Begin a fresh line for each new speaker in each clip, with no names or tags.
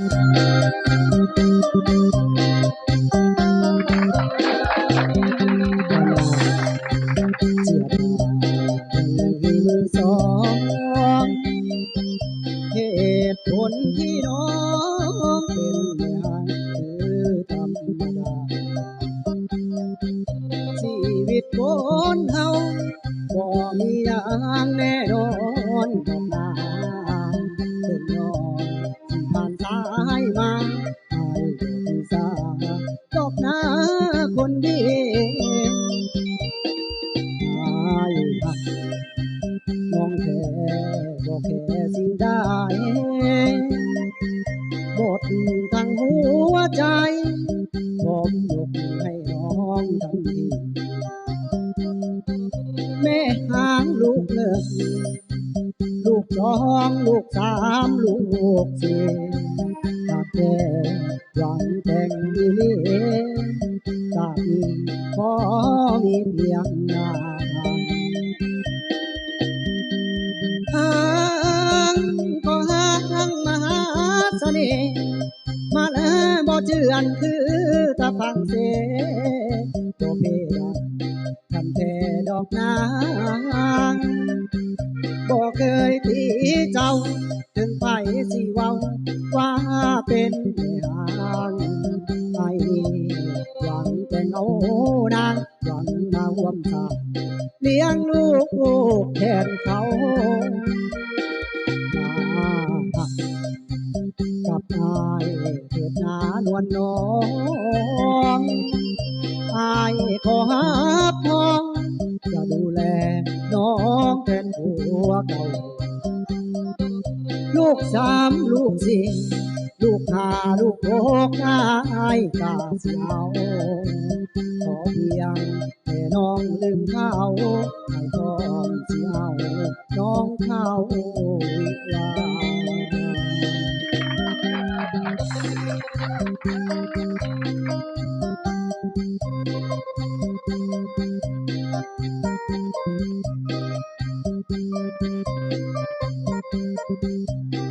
ตุผลที่น้องเป็นอย่างคือธรรมดาชีวิตคนเฮาบ่มีอย่างแน่นอนดอกนา ที่ผ่านสายมาให้ที่สาดอกน้าคนดีอายหักน้องแค่บ่แค่สิ่งใดหมดทั้งหัวใจผมยกให้น้องทันทีแม่หางลูกหนึ่งลูกสองลูกสามลูกสี่ เสน่ห์มาแล้วบ่เจือนคือตาฟังเสตัวเพดาทำแท่ดอกนางบอกเคยตีเจ้า ถึงไปสิเว้าว่าเป็นแม่หางไอ้หวังแต่เงานางหวังมาห่วมสาเลี้ยงลูกแทนเขา นน้องอายขอหาพ้อง จะดูแลน้องแทนผัวเก่า ลูกสามลูกสี่ลูกห้าลูกหกนายกาเสียวขอเพียงแต่น้องลืมเขา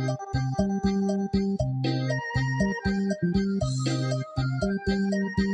Thank you.